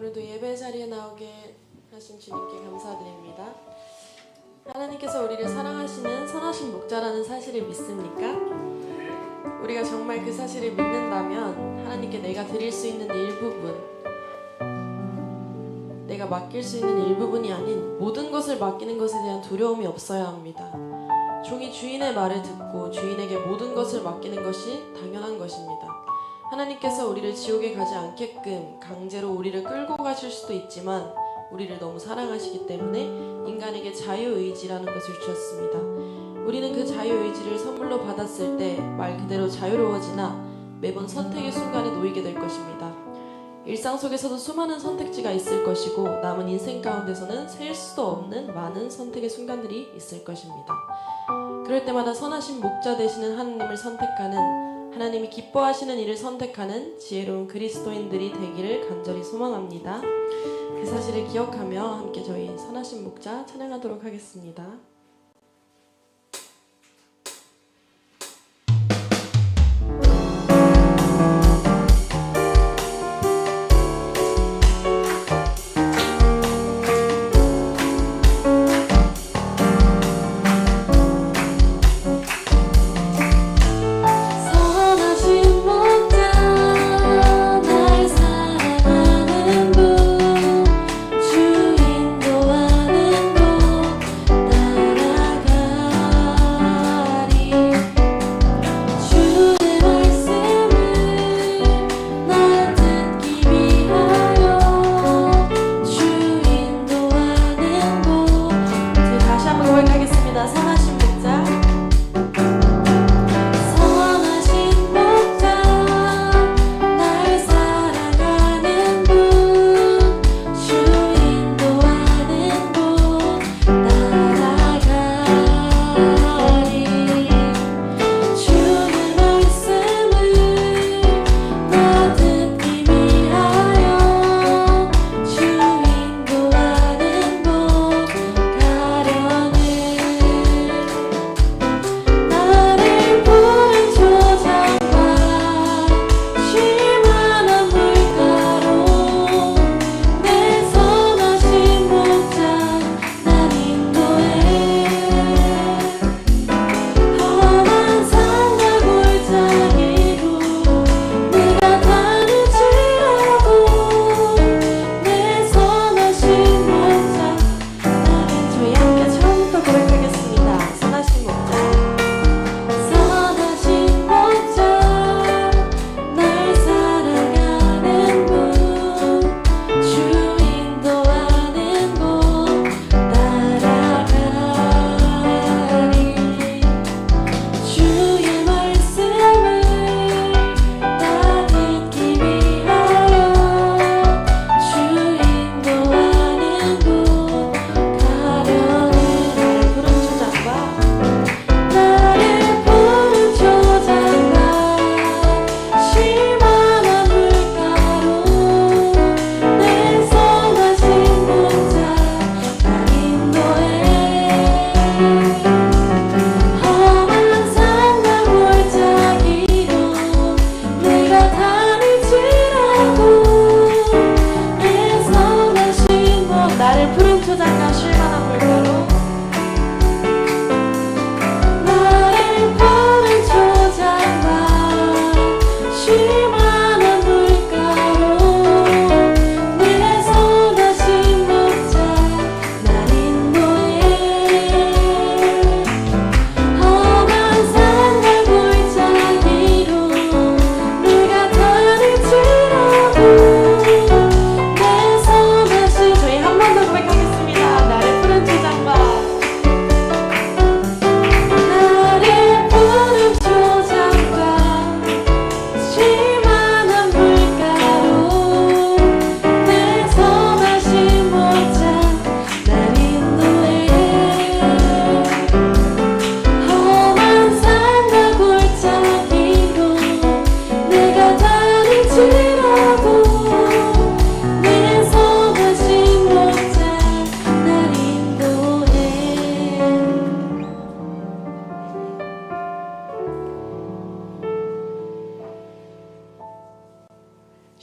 오늘도 예배 자리에 나오게 하신 주님께 감사드립니다. 하나님께서 우리를 사랑하시는 선하신 목자라는 사실을 믿습니까? 우리가 정말 그 사실을 믿는다면 하나님께 내가 드릴 수 있는 일부분, 내가 맡길 수 있는 일부분이 아닌 모든 것을 맡기는 것에 대한 두려움이 없어야 합니다. 종이 주인의 말을 듣고 주인에게 모든 것을 맡기는 것이 당연한 것입니다. 하나님께서 우리를 지옥에 가지 않게끔 강제로 우리를 끌고 가실 수도 있지만 우리를 너무 사랑하시기 때문에 인간에게 자유의지라는 것을 주셨습니다. 우리는 그 자유의지를 선물로 받았을 때 말 그대로 자유로워지나 매번 선택의 순간에 놓이게 될 것입니다. 일상 속에서도 수많은 선택지가 있을 것이고 남은 인생 가운데서는 셀 수도 없는 많은 선택의 순간들이 있을 것입니다. 그럴 때마다 선하신 목자 되시는 하나님을 선택하는 하나님이 기뻐하시는 일을 선택하는 지혜로운 그리스도인들이 되기를 간절히 소망합니다. 그 사실을 기억하며 함께 저희 선하신 목자 찬양하도록 하겠습니다.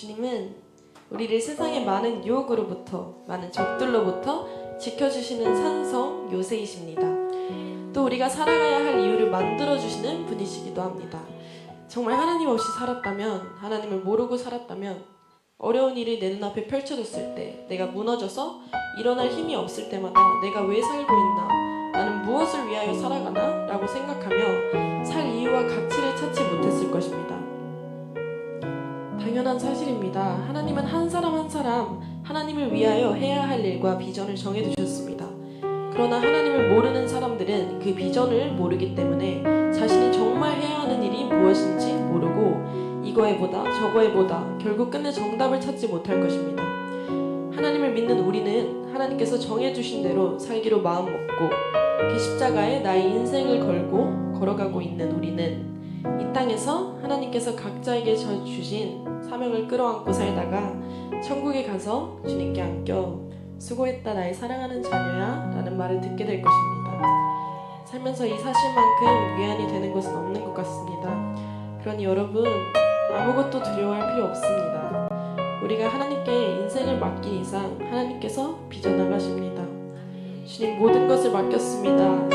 주님은 우리를 세상의 많은 유혹으로부터 많은 적들로부터 지켜주시는 산성 요새이십니다. 또 우리가 살아가야 할 이유를 만들어 주시는 분이시기도 합니다. 정말 하나님 없이 살았다면 하나님을 모르고 살았다면 어려운 일이 내 눈앞에 펼쳐졌을 때 내가 무너져서 일어날 힘이 없을 때마다 내가 왜 살고 있나 나는 무엇을 위하여 살아가나 라고 생각하며 살 이유와 가치를 찾지 못했을 것입니다. 당연한 사실입니다. 하나님은 한 사람 한 사람 하나님을 위하여 해야 할 일과 비전을 정해두셨습니다. 그러나 하나님을 모르는 사람들은 그 비전을 모르기 때문에 자신이 정말 해야 하는 일이 무엇인지 모르고 이거에 보다 저거에 보다 결국 끝내 정답을 찾지 못할 것입니다. 하나님을 믿는 우리는 하나님께서 정해주신 대로 살기로 마음 먹고 그 십자가에 나의 인생을 걸고 걸어가고 있는 우리는 이 땅에서 하나님께서 각자에게 저 주신 사명을 끌어안고 살다가 천국에 가서 주님께 안겨 수고했다 나의 사랑하는 자녀야 라는 말을 듣게 될 것입니다. 살면서 이 사실만큼 위안이 되는 것은 없는 것 같습니다. 그러니 여러분 아무것도 두려워할 필요 없습니다. 우리가 하나님께 인생을 맡긴 이상 하나님께서 빚어나가십니다. 주님 모든 것을 맡겼습니다.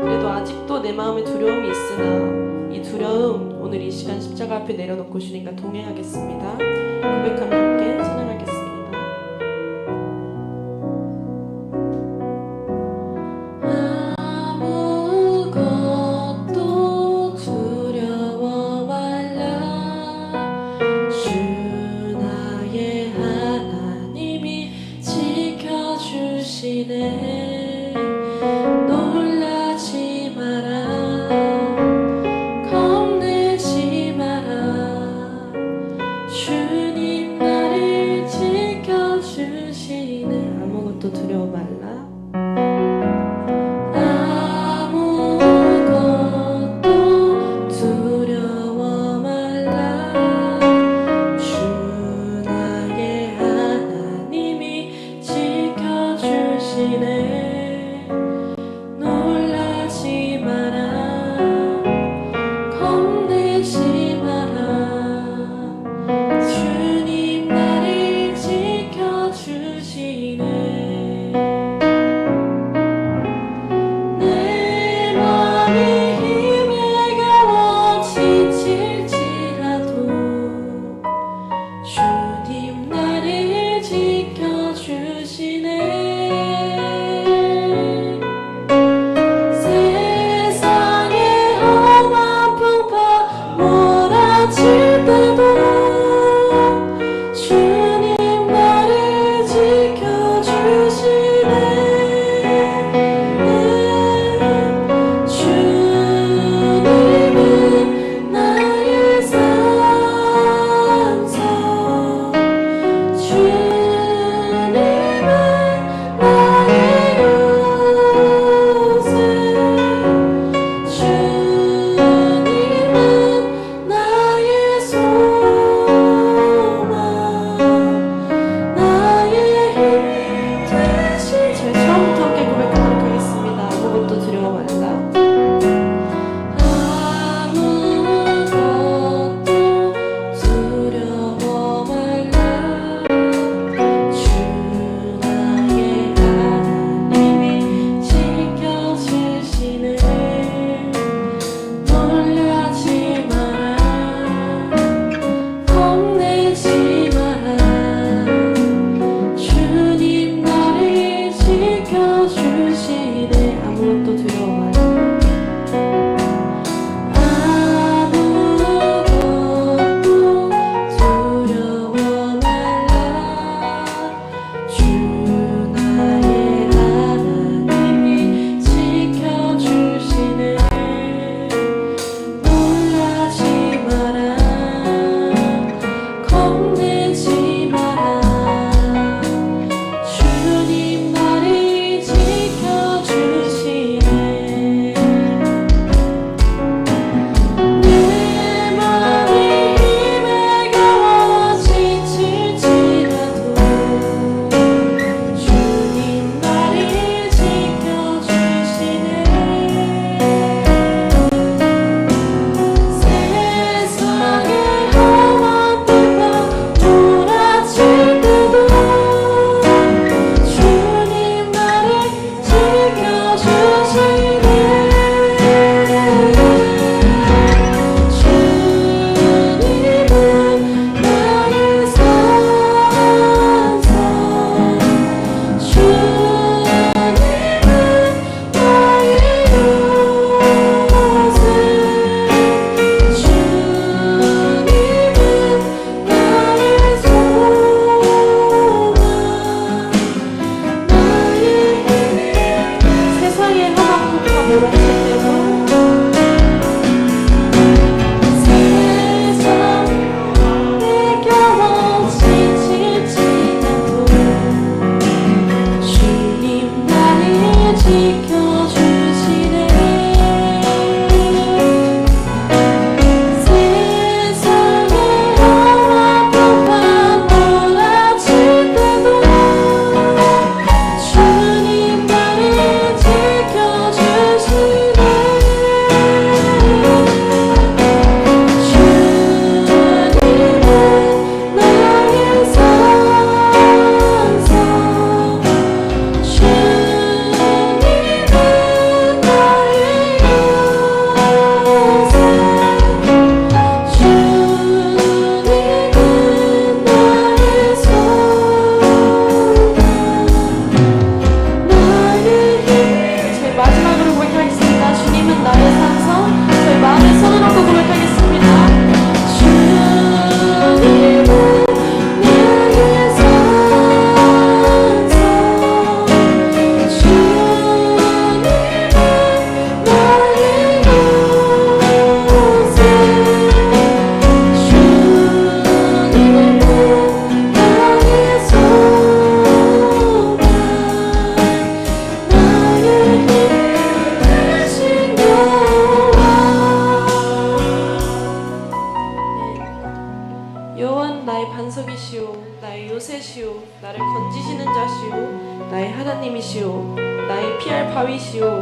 그래도 아직도 내 마음에 두려움이 있으나 이 두려움 오늘 이 시간 십자가 앞에 내려놓고 주님과 동행하겠습니다. 고백하며 함께 찬양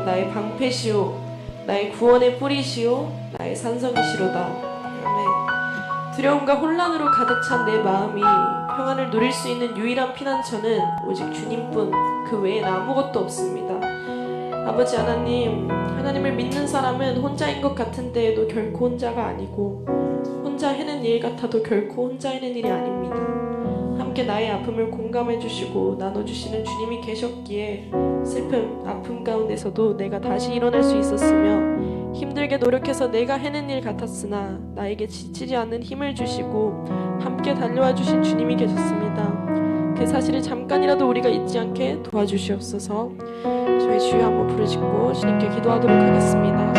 나의 방패시오. 나의 구원의 뿌리시오. 나의 산성이시로다. 아멘. 두려움과 혼란으로 가득 찬 내 마음이 평안을 누릴 수 있는 유일한 피난처는 오직 주님뿐. 그 외엔 아무것도 없습니다. 아버지 하나님 하나님을 믿는 사람은 혼자인 것 같은데도 결코 혼자가 아니고 혼자 해낸 일 같아도 결코 혼자 해낸 일이 아닙니다. 함께 나의 아픔을 공감해 주시고 나눠 주시는 주님이 계셨기에 슬픔, 아픔 가운데서도 내가 다시 일어날 수 있었으며 힘들게 노력해서 내가 해낸 일 같았으나 나에게 지치지 않는 힘을 주시고 함께 달려와 주신 주님이 계셨습니다. 그 사실을 잠깐이라도 우리가 잊지 않게 도와주시옵소서. 저희 주여 한번 부르짖고 주님께 기도하도록 하겠습니다.